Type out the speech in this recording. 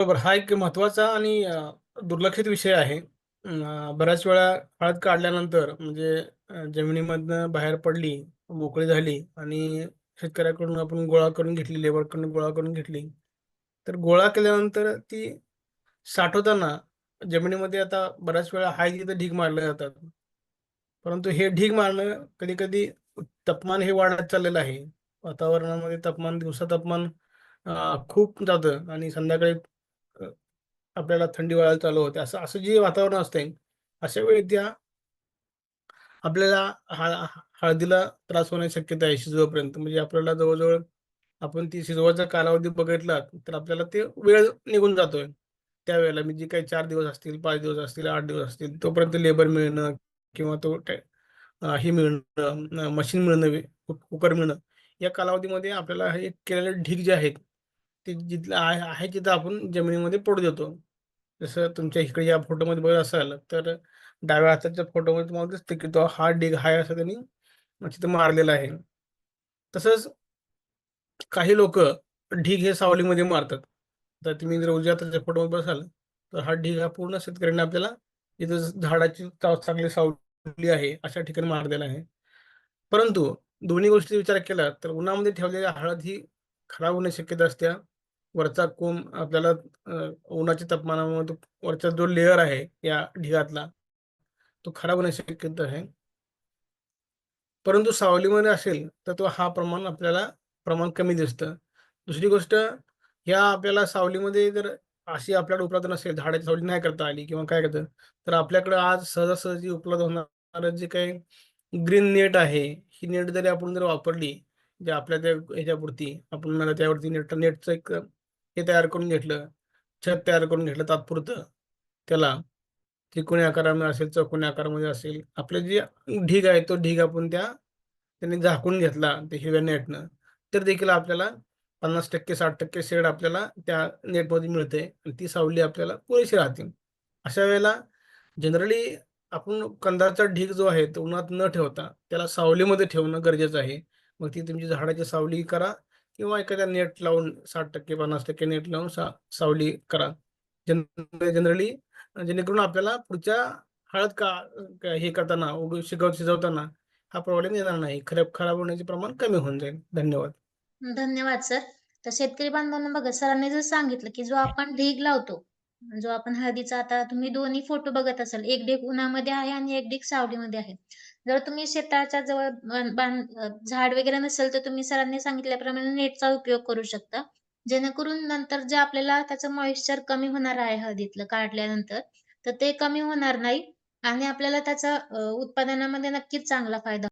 बरोबर. हा एक महत्त्वाचा आणि अ, दुर्लक्षित विषय आहे. अ, बऱ्याच वेळा हळद काढल्यानंतर म्हणजे अ, जमिनीमधनं बाहेर पडली, मोकळी झाली आणि शेतकऱ्याकडून आपण गोळा करून घेतली, लेबरकडून गोळा करून घेतली. तर गोळा केल्यानंतर ती साठवताना जमिनीमध्ये आता बऱ्याच वेळा हाय तिथं ढीग मारले जातात. परंतु हे ढीग मारणं कधी-कधी तापमान हे वाढत चाललेलं आहे. वातावरणामध्ये तापमान दिवसा तापमान अ, खूप जातं आणि संध्याकाळी आपल्याला थंडी वाळायला चालू होते. असं असं जे वातावरण असतंय, अशा वेळी त्या आपल्याला हळदीला त्रास होण्याची शक्यता आहे शिजवपर्यंत. म्हणजे आपल्याला जवळजवळ आपण ती शिजवायचा कालावधी बघितला, तर आपल्याला ते वेळ निघून जातोय. त्यावेळेला म्हणजे काही चार दिवस असतील, पाच दिवस असतील, आठ दिवस असतील, तोपर्यंत लेबर मिळणं किंवा तो हे मिळणं, मशीन मिळणं, कुकर मिळणं, या कालावधीमध्ये आपल्याला हे केलेले ढीग जे आहेत, ते जिथलं आहे आहे तिथं आपण जमिनीमध्ये पोट देतो. जसं तुमच्या इकडे या फोटोमध्ये बघत असाल, तर डाव्या हाताच्या फोटोमध्ये तुम्हाला दिसतं, की तो हा डिग आहे असं त्यांनी तिथं मारलेला आहे. तसंच काही लोक ढीग हे सावलीमध्ये मारतात. तर तुम्ही जर उजव्या हाताच्या फोटोमध्ये बसाल तर हा ढीग हा पूर्ण शेतकऱ्यांनी आपल्याला इथं झाडाची चांगली सावली आहे, अशा ठिकाणी मारलेला आहे. परंतु दोन्ही गोष्टी विचार केला, तर उन्हामध्ये ठेवलेली हळद ही खराब होण्याची शक्यता असते. वरचा कोंब आपल्याला उन्हाच्या तापमानामुळे तो वरचा जो लेअर आहे या ढिगातला, तो खराब होण्याची शक्यता आहे. परंतु सावलीमध्ये असेल, तर तो हा प्रमाण आपल्याला प्रमाण कमी दिसतं. दुसरी गोष्ट, ह्या आपल्याला सावलीमध्ये जर अशी आपल्याकडे उपलब्ध नसेल, झाडाची सावली नाही करता आली किंवा काय करतं, तर आपल्याकडे आज सहजासहजी उपलब्ध होणारं जे काही ग्रीन नेट आहे, ही नेट जरी आपण जर वापरली, जे आपल्या त्या ह्याच्यापुरती, आपण मला त्यावरती नेट नेटचं एक हे तयार करून घेतलं, छत तयार करून घेतलं तात्पुरतं त्याला, त्रिकोणी आकारामध्ये असेल, चौकोनी आकारामध्ये असेल, आपले जे ढीग आहे, तो ढीग आपण त्या त्यांनी झाकून घेतला ते हिरव्या नेटनं, तर देखील आपल्याला 50% 60% शेड आपल्याला त्या नेटमध्ये मिळते आणि ती सावली आपल्याला पुरेशी राहते. अशा वेळेला जनरली आपण कंदाचा ढीग जो आहे, तो उन्हात न ठेवता त्याला सावलीमध्ये ठेवणं गरजेचं आहे. मग ती तुमची झाडाची सावली करा किंवा एखाद्या नेट लावून 60% 50% नेट लावून सा सावली करा. जनरली जेणेकरून आपल्याला पुढच्या हळद का हे करताना, उग शिकव शिजवताना हा प्रॉब्लेम येणार नाही. खराब खराब होण्याचे प्रमाण कमी होऊन जाईल. धन्यवाद. धन्यवाद सर. तर शेतकरी बांधवांना बघा सरांनी जर सांगितलं, की जो आपण ढीग लावतो, जो आपण हळदीचा आता तुम्ही दोन्ही फोटो बघत असाल, एक ढीग उन्हामध्ये आहे आणि एक ढीग सावलीमध्ये आहे. जर तुम्ही शेताच्या जवळ बां बां झाड वगैरे नसेल, तर तुम्ही सरांनी सांगितल्याप्रमाणे नेटचा उपयोग करू शकता. जेणेकरून नंतर जे आपल्याला त्याचं मॉइश्चर कमी होणार आहे हळदीतलं काढल्यानंतर, तर ते कमी होणार नाही आणि आपल्याला त्याचा अ, उत्पादनामध्ये नक्कीच चांगला फायदा